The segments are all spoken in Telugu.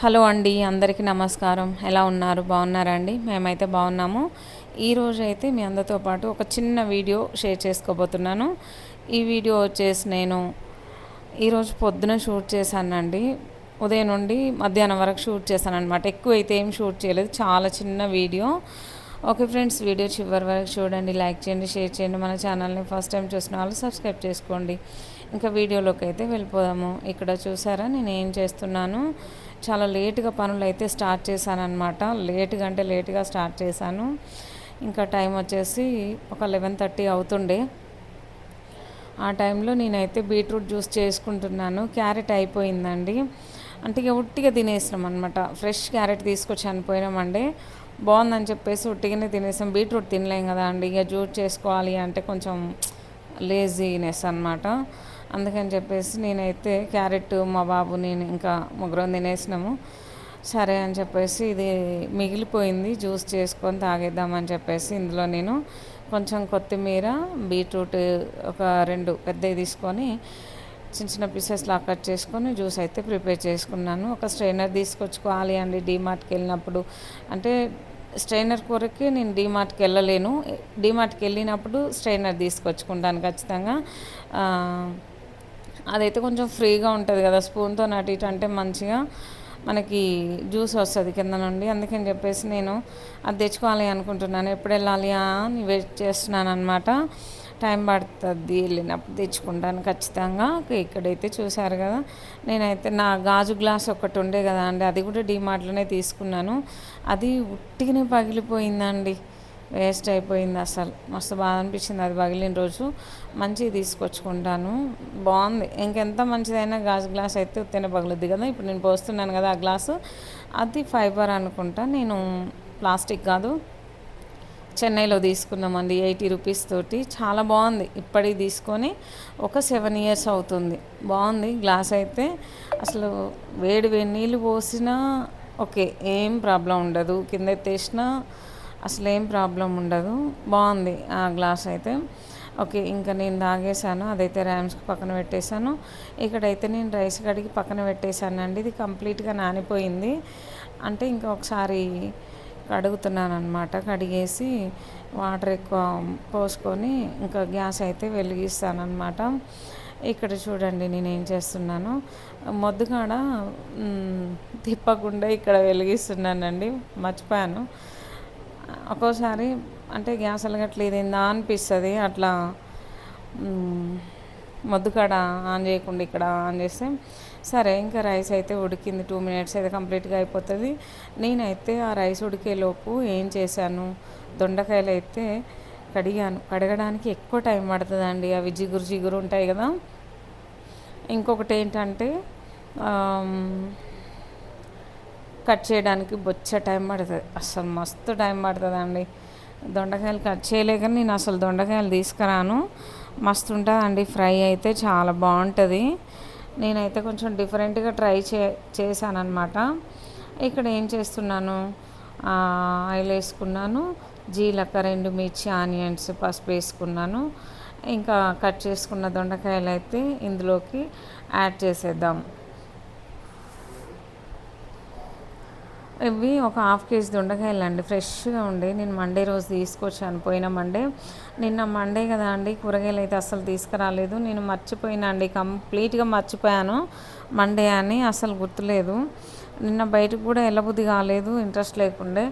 హలో అండి అందరికీ నమస్కారం. ఎలా ఉన్నారు? బాగున్నారా అండి? మేమైతే బాగున్నాము. ఈరోజు అయితే మీ అందరితో పాటు ఒక చిన్న వీడియో షేర్ చేసుకోబోతున్నాను. ఈ వీడియో వచ్చేసి నేను ఈరోజు పొద్దున షూట్ చేశానండి. ఉదయం నుండి మధ్యాహ్నం వరకు షూట్ చేశాను అనమాట ఎక్కువ అయితే ఏం షూట్ చేయలేదు. చాలా చిన్న వీడియో. ఓకే ఫ్రెండ్స్ వీడియో చివరి వరకు చూడండి. లైక్ చేయండి షేర్ చేయండి. మన ఛానల్ని ఫస్ట్ టైం చూసిన వాళ్ళు సబ్స్క్రైబ్ చేసుకోండి. ఇంకా వీడియోలోకి అయితే వెళ్ళిపోదాము. ఇక్కడ చూసారా? నేను ఏం చేస్తున్నాను? చాలా లేటుగా పనులు అయితే స్టార్ట్ చేశాను అనమాట లేట్గా అంటే లేటుగా స్టార్ట్ చేశాను. ఇంకా టైం వచ్చేసి ఒక లెవెన్ థర్టీ అవుతుండే. ఆ టైంలో నేనైతే బీట్రూట్ జ్యూస్ చేసుకుంటున్నాను. క్యారెట్ అయిపోయిందండి. అంటే ఇక ఉట్టిగా తినేసినాం అనమాట ఫ్రెష్ క్యారెట్ తీసుకొచ్చి చనిపోయినామండి. బాగుందని చెప్పేసి ఉట్టిగానే తినేసాం. బీట్రూట్ తినలేం కదా అండి. ఇక జ్యూస్ చేసుకోవాలి అంటే కొంచెం లేజీనెస్ అనమాట అందుకని చెప్పేసి నేనైతే క్యారెట్ మా బాబు నేను ఇంకా ముగ్గురం తినేసినాము. సరే అని చెప్పేసి ఇది మిగిలిపోయింది జ్యూస్ చేసుకొని తాగేద్దామని చెప్పేసి ఇందులో నేను కొంచెం కొత్తిమీర బీట్రూట్ ఒక రెండు పెద్దవి తీసుకొని చిన్న చిన్న పీసెస్లా కట్ చేసుకొని జ్యూస్ అయితే ప్రిపేర్ చేసుకున్నాను. ఒక స్ట్రైనర్ తీసుకొచ్చుకోవాలి అండి డీమార్ట్కి వెళ్ళినప్పుడు. అంటే స్ట్రైనర్ కొరకే నేను డీమార్ట్కి వెళ్ళలేను. డీమార్ట్కి వెళ్ళినప్పుడు స్ట్రైనర్ తీసుకొచ్చుకుంటాను ఖచ్చితంగా. అదైతే కొంచెం ఫ్రీగా ఉంటుంది కదా స్పూన్తో అటు ఇటు అంటే మంచిగా మనకి జ్యూస్ వస్తుంది కింద నుండి. అందుకని చెప్పేసి నేను అది తెచ్చుకోవాలి అనుకుంటున్నాను. ఎప్పుడు వెళ్ళాలి అని వెయిట్ చేస్తున్నాను అనమాట టైం పడుతుంది వెళ్ళినప్పుడు తెచ్చుకుంటాను ఖచ్చితంగా. ఇక్కడైతే చూశారు కదా నేనైతే నా గాజు గ్లాస్ ఒకటి ఉండే కదా అండి అది కూడా డీమార్ట్లోనే తీసుకున్నాను. అది ఉట్టిగానే పగిలిపోయిందండి. వేస్ట్ అయిపోయింది అసలు. మస్తు బాధ అనిపించింది. అది పగిలిన రోజు మంచిగా తీసుకొచ్చుకుంటాను. బాగుంది. ఇంకెంత మంచిదైనా గాజు గ్లాస్ అయితే ఉత్తేనే పగులుద్ది కదా. ఇప్పుడు నేను పోస్తున్నాను కదా ఆ గ్లాసు. అది ఫైబర్ అనుకుంటా. నేను ప్లాస్టిక్ కాదు. చెన్నైలో తీసుకున్నామండి ఎయిటీ రూపీస్ తోటి. చాలా బాగుంది. ఇప్పటికి తీసుకొని ఒక సెవెన్ ఇయర్స్ అవుతుంది. బాగుంది గ్లాస్ అయితే. అసలు వేడి వేడి నీళ్ళు పోసినా ఓకే ఏం ప్రాబ్లం ఉండదు. కింద ఎత్తేసినా అసలు ఏం ప్రాబ్లం ఉండదు. బాగుంది ఆ గ్లాస్ అయితే. ఓకే ఇంకా నేను తాగేసాను అదైతే ర్యామ్స్కి పక్కన పెట్టేశాను. ఇక్కడైతే నేను రైస్ కడిగి పక్కన పెట్టేశాను అండి ఇది కంప్లీట్గా నానిపోయింది. అంటే ఇంకా ఒకసారి కడుగుతున్నాను అనమాట కడిగేసి వాటర్ ఎక్కువ పోసుకొని ఇంకా గ్యాస్ అయితే వెలిగిస్తాను అనమాట ఇక్కడ చూడండి నేను ఏం చేస్తున్నాను. మొద్దుగాడ తిప్పకుండా ఇక్కడ వెలిగిస్తున్నానండి. మర్చిపోయాను. ఒక్కోసారి అంటే గ్యాస్ వెలగట్లేదు ఏందా అనిపిస్తుంది. అట్లా మొద్దుకాడ ఆన్ చేయకుండా ఇక్కడ ఆన్ చేస్తే సరే ఇంకా రైస్ అయితే ఉడికింది. టూ మినిట్స్ అయితే కంప్లీట్గా అయిపోతుంది. నేనైతే ఆ రైస్ ఉడికేలోపు ఏం చేశాను? దొండకాయలు అయితే కడిగాను. కడగడానికి ఎక్కువ టైం పడుతుందండి. అవి జిగురు జిగురు ఉంటాయి కదా. ఇంకొకటి ఏంటంటే కట్ చేయడానికి బొచ్చ టైం పడుతుంది. అసలు మస్తు టైం పడుతుందండి. దొండకాయలు కట్ చేయలేక నేను అసలు దొండకాయలు తీసుకురాను. మస్తు ఉంటుందండి. ఫ్రై అయితే చాలా బాగుంటుంది. నేనైతే కొంచెం డిఫరెంట్గా ట్రై చే చేశానమాట ఇక్కడ ఏం చేస్తున్నాను? ఆయిల్ వేసుకున్నాను. జీలకర్ర రెండు మిర్చి ఆనియన్స్ పసుపు వేసుకున్నాను. ఇంకా కట్ చేసుకున్న దొండకాయలు అయితే ఇందులోకి యాడ్ చేసేద్దాం. ఇవి ఒక హాఫ్ కేజీ దొండకాయలు అండి ఫ్రెష్గా ఉండే. నేను మండే రోజు తీసుకొచ్చాను. పోయిన మండే నిన్న మండే కదా అండి కూరగాయలు అయితే అసలు తీసుకురాలేదు. నేను మర్చిపోయినా అండి కంప్లీట్గా మర్చిపోయాను మండే అని అసలు గుర్తులేదు. నిన్న బయటకు కూడా వెళ్ళబుద్ధి కాలేదు ఇంట్రెస్ట్ లేకుండే.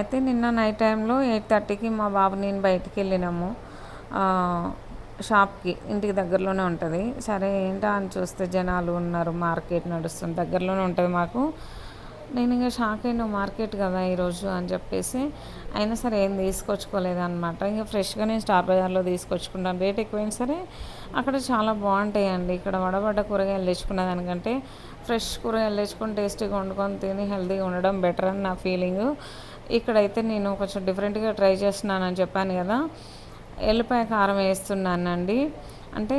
అయితే నిన్న నైట్ టైంలో ఎయిట్ థర్టీకి మా బాబు నేను బయటికి వెళ్ళినాము. షాప్కి ఇంటికి దగ్గరలోనే ఉంటుంది. సరే ఏంటా అని చూస్తే జనాలు ఉన్నారు మార్కెట్ నడుస్తుంది దగ్గరలోనే ఉంటుంది మాకు. నేను ఇంకా షాక్ అయిన మార్కెట్ కదా ఈరోజు అని చెప్పేసి అయినా సరే ఏం తీసుకొచ్చుకోలేదన్నమాట. ఇంకా ఫ్రెష్గా నేను స్టార్ బజార్లో తీసుకొచ్చుకుంటాను. రేట్ ఎక్కువైనా సరే అక్కడ చాలా బాగుంటాయండి. ఇక్కడ వడబడ్డ కూరగాయలు తెచ్చుకున్న దానికంటే ఫ్రెష్ కూరగాయలు తెచ్చుకొని టేస్టీగా వండుకొని తిని హెల్తీగా ఉండడం బెటర్ అని నా ఫీలింగ్. ఇక్కడైతే నేను కొంచెం డిఫరెంట్గా ట్రై చేస్తున్నానని చెప్పాను కదా. ఎల్లిపాయ కారం వేస్తున్నానండి. అంటే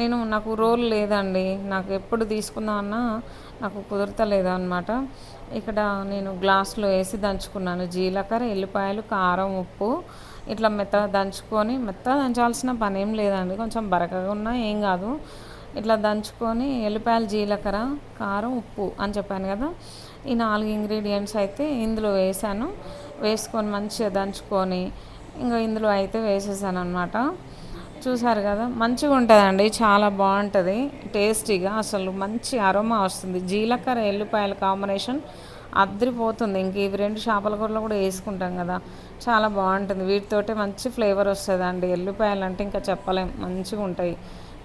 నేను నాకు రోల్ లేదండి. నాకు ఎప్పుడు తీసుకుందామన్నా నాకు కుదరతలేదు అనమాట ఇక్కడ నేను గ్లాస్లో వేసి దంచుకున్నాను. జీలకర్ర ఎల్లిపాయలు కారం ఉప్పు ఇట్లా మెత్తగా దంచుకొని మెత్తగా దంచాల్సిన పని ఏం లేదండి. కొంచెం బరకగా ఉన్నా ఏం కాదు. ఇట్లా దంచుకొని ఎల్లిపాయలు జీలకర్ర కారం ఉప్పు అని చెప్పాను కదా. ఈ నాలుగు ఇంగ్రీడియంట్స్ అయితే ఇందులో వేసాను. వేసుకొని మంచిగా దంచుకొని ఇంకా ఇందులో అయితే వేసేసాను అనమాట చూసారు కదా? మంచిగా ఉంటుందండి. చాలా బాగుంటుంది. టేస్టీగా. అసలు మంచి అరోమా వస్తుంది. జీలకర్ర ఎల్లిపాయల కాంబినేషన్ అద్దరిపోతుంది ఇంక ఇవి రెండు చేపల కూరలో కూడా వేసుకుంటాం కదా. చాలా బాగుంటుంది. వీటితోటే మంచి ఫ్లేవర్ వస్తుంది అండి ఎల్లిపాయలు అంటే ఇంకా చెప్పలేం. మంచిగా ఉంటాయి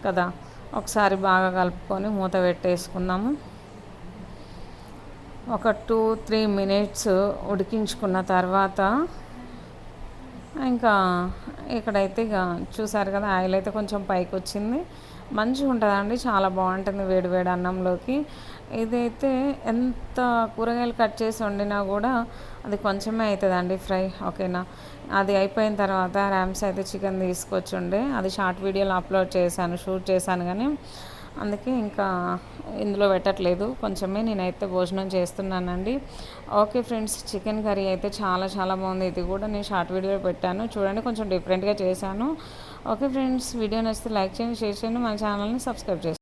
కదా. ఒకసారి బాగా కలుపుకొని మూత పెట్టేసుకుందాము. ఒక టూ త్రీ మినిట్స్ ఉడికించుకున్న తర్వాత ఇంకా ఇక్కడైతే ఇక చూసారు కదా ఆయిల్ అయితే కొంచెం పైకి వచ్చింది మంచిగా ఉంటుందండి చాలా బాగుంటుంది వేడి వేడి అన్నంలోకి. ఇదైతే ఎంత కూరగాయలు కట్ చేసి వండినా కూడా అది కొంచెమే అవుతుందండి ఫ్రై ఓకేనా? అది అయిపోయిన తర్వాత ర్యామ్స్ అయితే చికెన్ తీసుకొచ్చి ఉండే అది షార్ట్ వీడియోలో అప్లోడ్ చేశాను షూట్ చేశాను కానీ అందుకే ఇంకా ఇందులో పెట్టట్లేదు. కొంచెమే నేనైతే భోజనం చేస్తున్నానండి. ఓకే ఫ్రెండ్స్ చికెన్ కర్రీ అయితే చాలా చాలా బాగుంది. ఇది కూడా నేను షార్ట్ వీడియో పెట్టాను. చూడండి కొంచెం డిఫరెంట్గా చేశాను. ఓకే ఫ్రెండ్స్ వీడియో నచ్చితే లైక్ చేయండి షేర్ చేయండి. మన ఛానల్ని సబ్స్క్రైబ్ చేయండి.